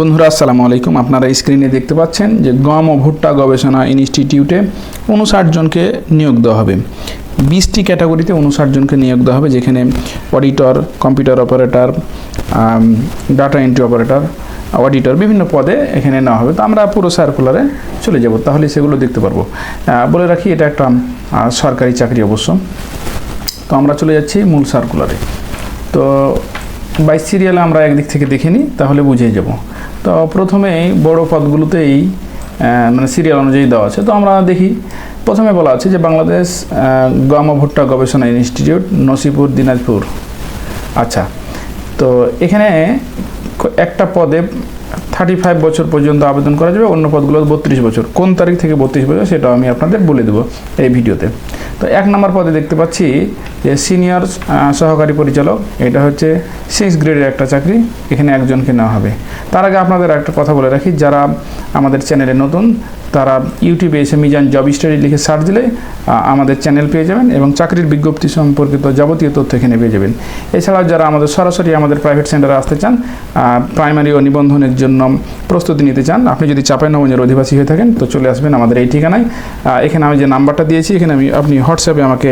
বন্ধুরা, আসসালামু আলাইকুম। আপনারা স্ক্রিনে দেখতে পাচ্ছেন যে গম ও ভুট্টা গবেষণা ইনস্টিটিউটে উনষাট জনকে নিয়োগ দেওয়া হবে। বিশটি ক্যাটাগরিতে উনষাট জনকে নিয়োগ দেওয়া হবে, যেখানে auditor computer operator data entry operator auditor বিভিন্ন পদে এখানে নেওয়া হবে। তো আমরা পুরো সার্কুলারে চলে যাব, তাহলে সেগুলো দেখতে পারব। বলে রাখি, এটা একটা সরকারি চাকরি অবশ্য। তো আমরা চলে যাচ্ছি মূল সার্কুলারে তো বাইশ সিরিয়ালে আমরা একদিক থেকে দেখে নিই, তাহলে বুঝে যাব। তো প্রথমেই বড় পদগুলোতেই মানে সিরিয়াল অনুযায়ী দেওয়া আছে। তো আমরা দেখি, প্রথমে বলা আছে যে বাংলাদেশ গম ভুট্টা গবেষণা ইনস্টিটিউট, নসিপুর, দিনাজপুর। আচ্ছা তো এখানে একটা পদে থার্টি ফাইভ বছর পর্যন্ত আবেদন করা যাবে, অন্য পদগুলো বত্রিশ বছর। কোন তারিখ থেকে বত্রিশ বছর, সেটাও আমি আপনাদের বলে দেবো এই ভিডিওতে। তো এক নম্বর পদে দেখতে পাচ্ছি যে সিনিয়র সহকারী পরিচালক, এটা হচ্ছে সিক্স গ্রেডের একটা চাকরি, এখানে একজনকে নেওয়া হবে। তার আগে আপনাদের একটা কথা বলে রাখি, যারা আমাদের চ্যানেলে নতুন তারা ইউটিউবে এসে মিজান জব স্টাডি লিখে সার্চ দিলে আমাদের চ্যানেল পেয়ে যাবেন এবং চাকরির বিজ্ঞপ্তি সম্পর্কিত যাবতীয় তথ্য এখানে পেয়ে যাবেন। এছাড়াও যারা আমাদের সরাসরি আমাদের প্রাইভেট সেন্টারে আসতে চান প্রাইমারি ও নিবন্ধনের জন্য প্রস্তুতি নিতে চান, আপনি যদি চাঁপাইনবাবগঞ্জের অধিবাসী হয়ে থাকেন, তো চলে আসবেন আমাদের এই ঠিকানায়। এখানে আমি যে নাম্বারটা দিয়েছি, এখানে আমি, আপনি হোয়াটসঅ্যাপে আমাকে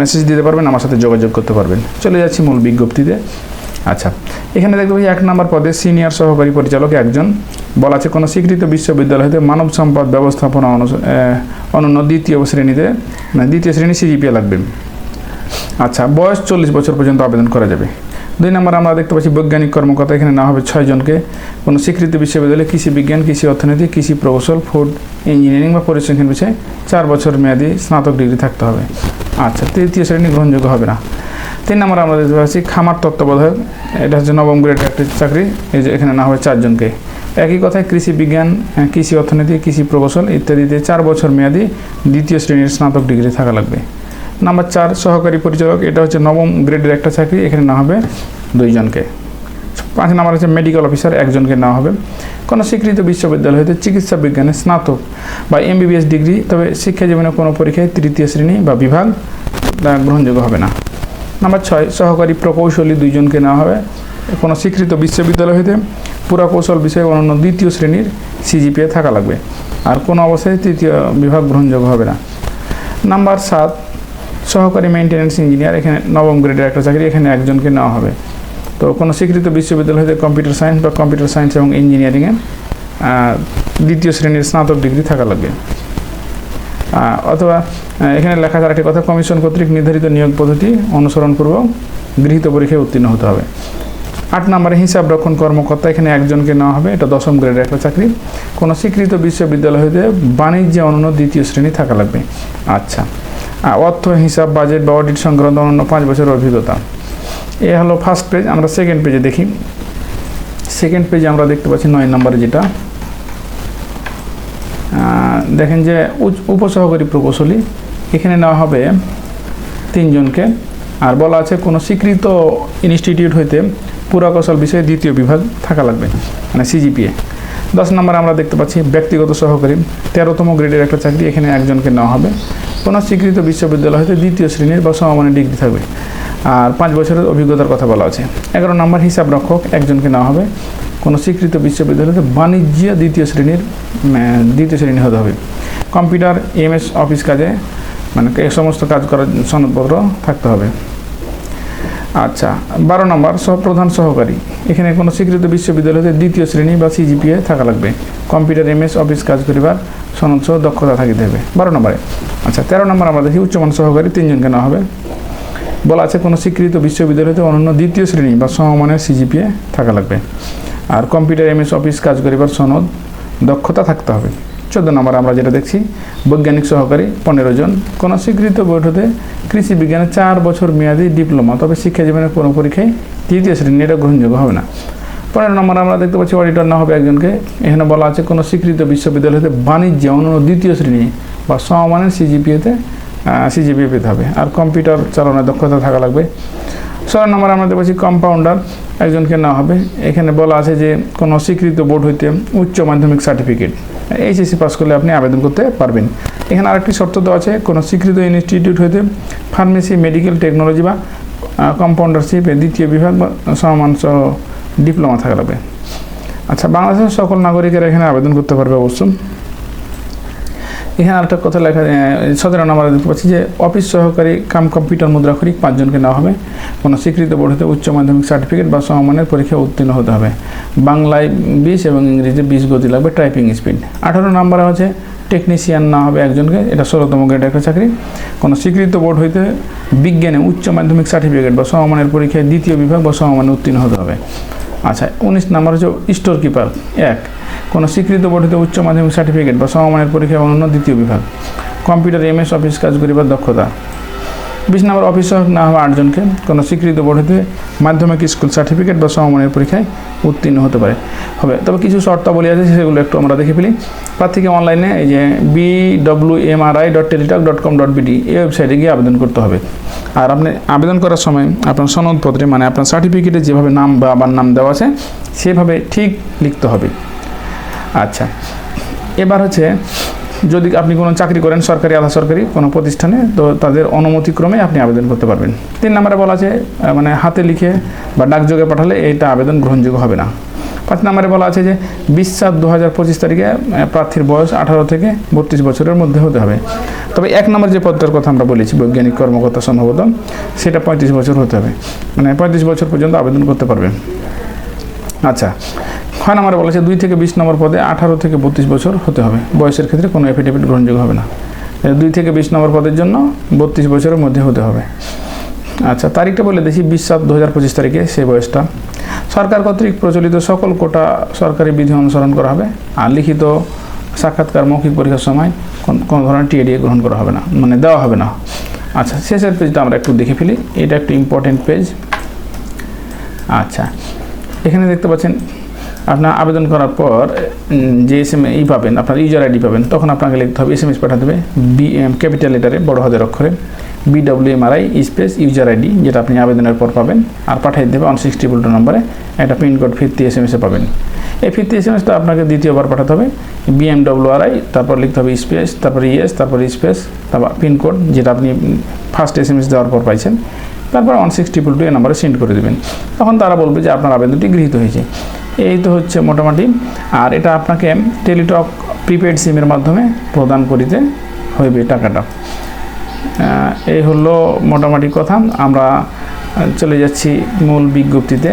মেসেজ দিতে পারবেন, আমার সাথে যোগাযোগ করতে পারবেন। চলে যাচ্ছি মূল বিজ্ঞপ্তিতে। আচ্ছা এখানে দেখতে পাচ্ছি এক নম্বর পদে সিনিয়র সহকারী পরিচালক একজন। বলা আছে, কোনো স্বীকৃত বিশ্ববিদ্যালয় হতে মানব সম্পদ ব্যবস্থাপনা অনন্য দ্বিতীয় শ্রেণীতে মানে দ্বিতীয় শ্রেণি সিজিপিএ লাগবে। আচ্ছা বয়স চল্লিশ বছর পর্যন্ত আবেদন করা যাবে। দুই নম্বর আমরা দেখতে পাচ্ছি, বৈজ্ঞানিক কর্মকর্তা, এখানে না হবে ছয়জনকে কোনো স্বীকৃত বিশ্ববিদ্যালয়ে কৃষি বিজ্ঞান, কৃষি অর্থনীতি, কৃষি প্রকৌশল, ফুড ইঞ্জিনিয়ারিং বা পরিসংখ্যান বিষয়ে চার বছর মেয়াদি স্নাতক ডিগ্রি থাকতে হবে। আচ্ছা তৃতীয় শ্রেণি গ্রহণযোগ্য হবে না। তিন নম্বর আমরা দেখতে পাচ্ছি খামার তত্ত্বাবধায়ক। এটা হচ্ছে নবম গ্রেড একটা চাকরি। এই যে এখানে না হবে চারজনকে। একই কথায় কৃষি বিজ্ঞান কৃষি অর্থনীতি, কৃষি প্রকৌশল ইত্যাদিতে চার বছর মেয়াদি দ্বিতীয় শ্রেণির স্নাতক ডিগ্রি থাকা লাগবে। নাম্বার চার, সহকারী পরিচালক। এটা হচ্ছে নবম গ্রেডের একটা চাকরি। এখানে না হবে দুইজনকে। পাঁচ নাম্বার হচ্ছে মেডিকেল অফিসার একজনকে নেওয়া হবে। কোনো স্বীকৃত বিশ্ববিদ্যালয় হতে চিকিৎসা বিজ্ঞানে স্নাতক বা এমবিবিএস ডিগ্রি, তবে শিক্ষা জীবনে কোনো পরীক্ষায় তৃতীয় শ্রেণি বা বিভাগ গ্রহণযোগ্য হবে না। নাম্বার ছয়, সহকারী প্রকৌশলী দুইজনকে নেওয়া হবে। কোনো স্বীকৃত বিশ্ববিদ্যালয় হতে পুরাকৌশল বিষয়ে অনন্য দ্বিতীয় শ্রেণির সিজিপিএ থাকা লাগবে। আর কোনো অবস্থায় তৃতীয় বিভাগ গ্রহণযোগ্য হবে না। নাম্বার সাত, সহকারী মেনটেন্যান্স ইঞ্জিনিয়ার, এখানে নবম গ্রেডের একটা চাকরি, এখানে একজনকে নেওয়া হবে। তো কোনো স্বীকৃত বিশ্ববিদ্যালয় হতে কম্পিউটার সায়েন্স বা কম্পিউটার সায়েন্স এবং ইঞ্জিনিয়ারিংয়ে দ্বিতীয় শ্রেণির স্নাতক ডিগ্রি থাকা লাগবে। অথবা এখানে লেখা আছে একটি কথা, কমিশন কর্তৃক নির্ধারিত নিয়োগ পদ্ধতি অনুসরণপূর্বক গৃহীত পরীক্ষায় উত্তীর্ণ হতে হবে। আট নম্বরে, হিসাব রক্ষণ কর্মকর্তা, এখানে একজনকে নেওয়া হবে। এটা দশম গ্রেডের একটা চাকরি। কোনো স্বীকৃত বিশ্ববিদ্যালয় হতে বাণিজ্য অনন্য দ্বিতীয় শ্রেণি থাকা লাগবে। আচ্ছা। অর্থ, হিসাব, বাজেট বা অডিট সংক্রান্ত অনন্য পাঁচ বছরের অভিজ্ঞতা। এ হলো ফার্স্ট পেজ, আমরা সেকেন্ড পেজে দেখি। সেকেন্ড পেজে আমরা দেখতে পাচ্ছি নয় নম্বরে যেটা। দেখেন যে উপসহকারী প্রকৌশলী, এখানে নেওয়া হবে তিনজনকে। আর বলা আছে কোনো স্বীকৃত ইনস্টিটিউট হইতে পুরাকৌশল বিষয়ে দ্বিতীয় বিভাগ থাকা লাগবে মানে সিজিপিএ। দশ নম্বর আমরা দেখতে পাচ্ছি, ব্যক্তিগত সহকারী, তেরোতম গ্রেডের একটা চাকরি এখানে একজনকে নেওয়া হবে। কোনো স্বীকৃত বিশ্ববিদ্যালয় হতে দ্বিতীয় শ্রেণির বা সমমানের ডিগ্রি থাকবে। আর পাঁচ বছরের অভিজ্ঞতার কথা বলা আছে। এগারো নম্বর হিসাব রক্ষক একজনকে নেওয়া হবে। কোনো স্বীকৃত বিশ্ববিদ্যালয়তে বাণিজ্য দ্বিতীয় শ্রেণির দ্বিতীয় শ্রেণি হতে হবে। কম্পিউটার, এমএস, অফিস কাজে মানে এই সমস্ত কাজ করার সনদপত্র থাকতে হবে। আচ্ছা বারো নম্বর, সহপ্রধান সহকারী। এখানে কোনো স্বীকৃত বিশ্ববিদ্যালয়তে দ্বিতীয় শ্রেণি বা সিজিপিএ থাকা লাগবে। কম্পিউটার, এমএস, অফিস কাজ করিবার সনদ সহ দক্ষতা থাকিতে হবে। বারো নম্বরে। আচ্ছা তেরো নম্বর আমরা দেখি উচ্চমান সহকারী তিনজনকে নেওয়া হবে? বলা আছে কোনো স্বীকৃত বিশ্ববিদ্যালয়তে অনন্য দ্বিতীয় শ্রেণি বা সমমানের সিজিপিএ থাকা লাগবে। আর কম্পিউটার এমএস অফিস কাজ করিবার সনদ, দক্ষতা থাকতে হবে। চোদ্দ নম্বর আমরা যেটা দেখছি, বৈজ্ঞানিক সহকারী, পনেরো জন। কোনো স্বীকৃত হতে কৃষি বিজ্ঞানে চার বছর মেয়াদী ডিপ্লোমা, তবে শিক্ষা জীবনের কোনো পরীক্ষায় তৃতীয় শ্রেণি এটা গ্রহণযোগ্য হবে না। পনেরো নম্বর আমরা দেখতে পাচ্ছি, অডিটর না হবে একজনকে। এখানে বলা আছে, কোনো স্বীকৃত বিশ্ববিদ্যালয় হতে বাণিজ্য অন্যান্য দ্বিতীয় শ্রেণি বা সমমানের সিজিপিএতে সিজিপিএ পেতে হবে। আর কম্পিউটার চালানোর দক্ষতা থাকা লাগবে। ষোলো নম্বর আমরা দেখতে পাচ্ছি কম্পাউন্ডার একজনকে নেওয়া হবে। এখানে বলা আছে যে কোনো স্বীকৃত বোর্ড হইতে উচ্চ মাধ্যমিক সার্টিফিকেট এইচএসসি পাস করলে আপনি আবেদন করতে পারবেন। এখানে আরেকটি শর্ত দেওয়া আছে, কোনো স্বীকৃত ইনস্টিটিউট হইতে ফার্মেসি মেডিকেল টেকনোলজি বা কম্পাউন্ডারশিপ দ্বিতীয় বিভাগ বা সমান সহ ডিপ্লোমা থাকা লাগবে। আচ্ছা বাংলাদেশের সকল নাগরিকেরা এখানে আবেদন করতে পারবে অবশ্য এখানে আরেকটা কথা লেখা সতেরো নম্বর দেখতে পাচ্ছি যে, অফিস সহকারী কাম কম্পিউটার মুদ্রাক্ষরিক পাঁচজনকে নেওয়া হবে। কোনো স্বীকৃত বোর্ড হতে উচ্চ মাধ্যমিক সার্টিফিকেট বা সমমানের পরীক্ষায় উত্তীর্ণ হতে হবে। বাংলায় বিশ এবং ইংরেজিতে বিশ গতি লাগবে টাইপিং স্পিড। আঠারো নম্বরে হচ্ছে, টেকনিশিয়ান না হবে একজনকে, এটা ষোলোতম গ্রেডের একটা চাকরি। কোনো স্বীকৃত বোর্ড হইতে বিজ্ঞানে উচ্চ মাধ্যমিক সার্টিফিকেট বা সমমানের পরীক্ষায় দ্বিতীয় বিভাগ বা সমমানে উত্তীর্ণ হতে হবে। আচ্ছা উনিশ নম্বর হচ্ছে স্টোর কিপার, এক। কোনো স্বীকৃত গঠিত উচ্চ মাধ্যমিক সার্টিফিকেট বা সমমানের পরীক্ষা এবং অন্য দ্বিতীয় বিভাগ। কম্পিউটার, এমএস, অফিস কাজ করিবার দক্ষতা। বিশ নম্বর অফিস সহায়ক না হওয়া আটজনকে কোনো স্বীকৃত বোর্ড হতে মাধ্যমিক স্কুল সার্টিফিকেট বা সমমানের পরীক্ষায় উত্তীর্ণ হতে পারে। হবে, তবে কিছু শর্তাবলী আছে, সেগুলো একটু আমরা দেখে ফেলি। প্রার্থীকে অনলাইনে এই যে B W M R I dot Teletalk dot com dot BD এই ওয়েবসাইটে গিয়ে আবেদন করতে হবে। আর আপনি আবেদন করার সময় আপনার সনদপত্রে মানে আপনার সার্টিফিকেটে যেভাবে নাম বা আবার নাম দেওয়া আছে, সেভাবে ঠিক লিখতে হবে। আচ্ছা এবার হচ্ছে যদি আপনি কোনো চাকরি করেন, সরকারি, আধা সরকারি কোনো প্রতিষ্ঠানে, তো তাদের অনুমতিক্রমে আপনি আবেদন করতে পারবেন। তিন নম্বরে বলা আছে মানে হাতে লিখে বা ডাকযোগে পাঠালে এইটা আবেদন গ্রহণযোগ্য হবে না। পাঁচ নম্বরে বলা আছে যে বিশ সাত দু হাজার পঁচিশ তারিখে প্রার্থীর বয়স আঠারো থেকে বত্রিশ বছরের মধ্যে হতে হবে। তবে এক নম্বর যে পদটার কথা আমরা বলেছি, বৈজ্ঞানিক কর্মকর্তা সম্ভবত সেটা পঁয়ত্রিশ বছর হতে হবে। মানে পঁয়ত্রিশ বছর পর্যন্ত আবেদন করতে পারবেন। আচ্ছা ছয় নম্বরে বলেছে দুই থেকে বিশ নম্বর পদে আঠারো থেকে বত্রিশ বছর হতে হবে। বয়সের ক্ষেত্রে কোনো এফিডেভিট গ্রহণযোগ্য হবে না। দুই থেকে বিশ নম্বর পদের জন্য বত্রিশ বছরের মধ্যে হতে হবে। আচ্ছা তারিখটা বলে দেখি, বিশ সাত দু হাজার পঁচিশ তারিখে সেই বয়সটা। সরকার কর্তৃক প্রচলিত সকল কোটা সরকারি বিধি অনুসরণ করা হবে। আর লিখিত সাক্ষাৎকার মৌখিক পরীক্ষার সময় কোন কোনো ধরনের টিএডিএ গ্রহণ করা হবে না মানে দেওয়া হবে না। আচ্ছা শেষের পেজটা আমরা একটু দেখে ফেলি। এটা একটু ইম্পর্টেন্ট পেজ আচ্ছা এখানে দেখতে পাচ্ছেন, আপনার আবেদন করার পর যে এস এম ই পাবেন, আপনার ইউজার আইডি পাবেন, তখন আপনাকে লিখতে হবে এস এম এস পাঠাতে হবে বি ক্যাপিটাল লেটারে বড় হাতের অক্ষরে B W M R I space user ID যেটা আপনি আবেদনের পর পাবেন, আর পাঠিয়ে দেবে ওয়ান সিক্সটি টু নম্বরে একটা পিনকোড ফিরতি এস এম এসে পাবেন। এই ফিরতি এস এম এসটা আপনাকে দ্বিতীয়বার পাঠাতে হবে B M W R I তারপর লিখতে হবে স্পেস তারপর ইএস তারপর স্পেস তারপর পিনকোড যেটা আপনি ফার্স্ট এস এম এস দেওয়ার পর পাইছেন। তারপর ওয়ান সিক্স ট্রিপল টু এ নাম্বারে সেন্ড করে দেবেন। তখন তারা বলবে যে আপনার আবেদনটি গৃহীত হয়েছে। এই তো হচ্ছে মোটামুটি। আর এটা আপনাকে টেলিটক প্রিপেড সিমের মাধ্যমে প্রদান করিতে হইবে টাকাটা। এই হলো মোটামুটি কথা। আমরা চলে যাচ্ছি মূল বিজ্ঞপ্তিতে।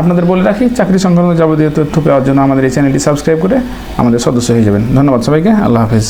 আপনাদের বলে রাখি, চাকরি সংক্রান্ত যাবতীয় তথ্য পাওয়ার জন্য আমাদের এই চ্যানেলটি সাবস্ক্রাইব করে আমাদের সদস্য হয়ে যাবেন। ধন্যবাদ সবাইকে। আল্লাহ হাফেজ।